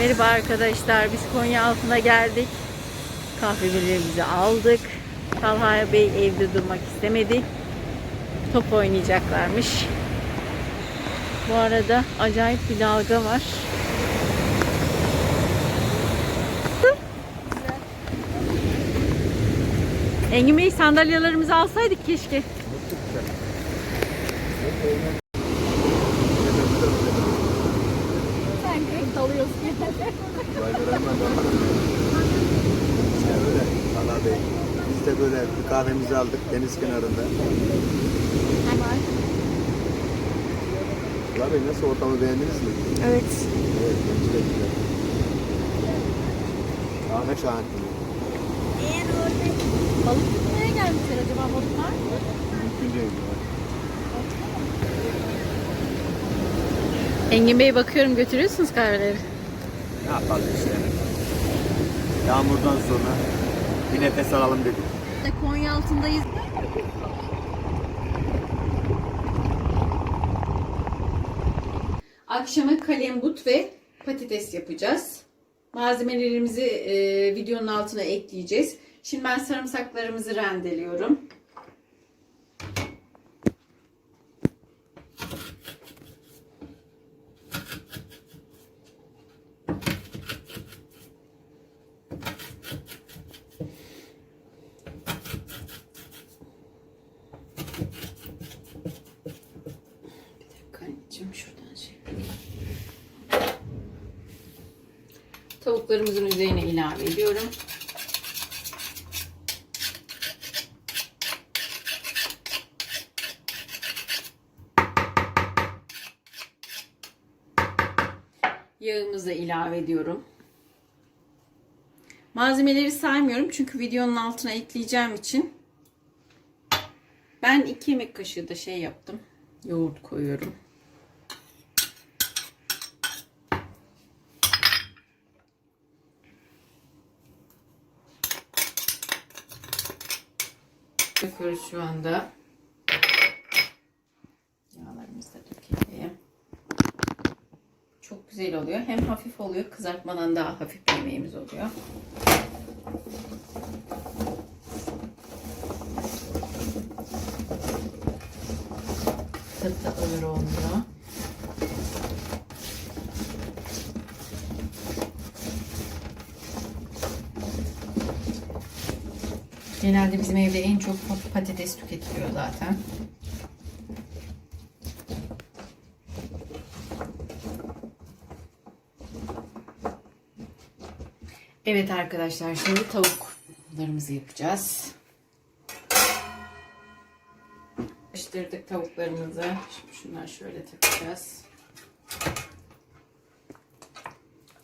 Merhaba arkadaşlar. Biz Konya altına geldik. Kahvelerimizi aldık. Talha Bey evde durmak istemedi. Top oynayacaklarmış. Bu arada acayip bir dalga var. Engin Bey sandalyelerimizi alsaydık keşke. Sen yani. İşte öyle Talha Bey. Biz de böyle bir kahvemizi aldık deniz kenarında. Hemen. Talha Bey nasıl ortamı beğendiniz mi? Evet. Evet bence de güzel. Kahve şahane. Eğer orada balık tutmaya gelmişler acaba balıklar? Mümkün değil. Engin Bey bakıyorum götürüyorsunuz kahveleri. Ne yapalım işte. Yağmurdan sonra bir nefes alalım dedik. Konya altındayız. Akşama kalembut ve patates yapacağız. Malzemelerimizi e, videonun altına ekleyeceğiz. Şimdi ben sarımsaklarımızı rendeliyorum. Bir dakika anneciğim şuradan şey yapayım. Tavuklarımızın üzerine ilave ediyorum. Yağımızı ilave ediyorum. Malzemeleri saymıyorum çünkü videonun altına ekleyeceğim için. Ben 2 yemek kaşığı da şey yaptım. Yoğurt koyuyorum. Döküyoruz şu anda. Yağlarımızı da dökelim. Çok güzel oluyor. Hem hafif oluyor. Kızartmadan daha hafif yemeğimiz oluyor. Tadı da olmuyor. Genelde bizim evde en çok patates tüketiliyor zaten. Evet arkadaşlar şimdi tavuklarımızı yapacağız. Karıştırdık tavuklarımızı. Şimdi şunları şöyle takacağız.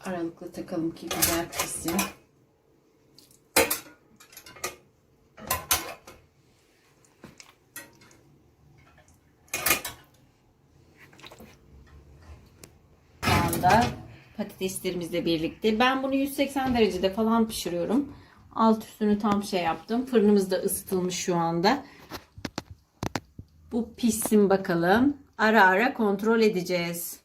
Aralıklı takalım ki güzel pişsin. Şu anda patateslerimizle birlikte. Ben bunu 180 derecede falan pişiriyorum. Alt üstünü tam şey yaptım. Fırınımız da ısıtılmış şu anda. Bu pişsin bakalım. Ara ara kontrol edeceğiz.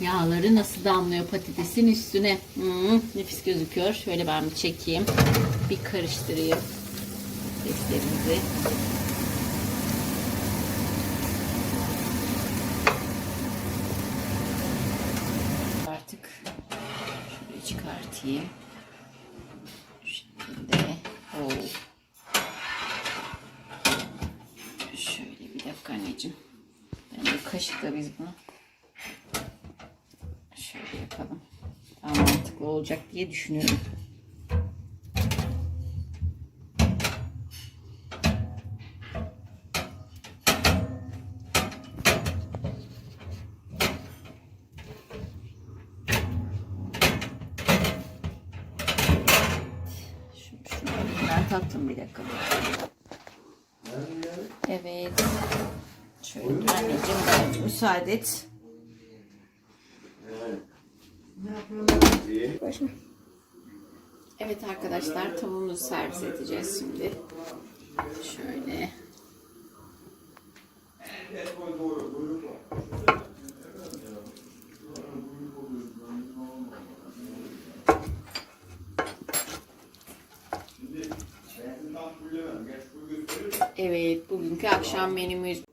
Yağları nasıl damlıyor patatesin üstüne. Hmm, nefis gözüküyor. Şöyle ben bir çekeyim. Bir karıştırayım. Patateslerimizi. Artık şöyle çıkartayım. Şekilde. Oo. Şöyle bir dakika anneciğim. Ben bir kaşıkla biz bunu yapalım. Daha mantıklı olacak diye düşünüyorum. Ben tattım bir dakika. Evet. Şöyle anneciğim müsaade et. Evet arkadaşlar tavuğumuzu servis edeceğiz şimdi. Şöyle. Evet, bugünkü akşam menümüz.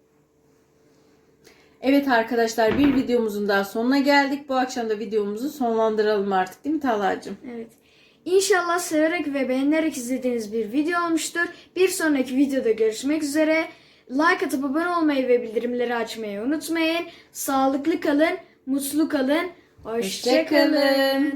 Evet arkadaşlar bir videomuzun daha sonuna geldik. Bu akşam da videomuzu sonlandıralım artık değil mi Talha'cığım? Evet. İnşallah severek ve beğenerek izlediğiniz bir video olmuştur. Bir sonraki videoda görüşmek üzere. Like atıp abone olmayı ve bildirimleri açmayı unutmayın. Sağlıklı kalın, mutlu kalın. Hoşçakalın. Hoşçakalın.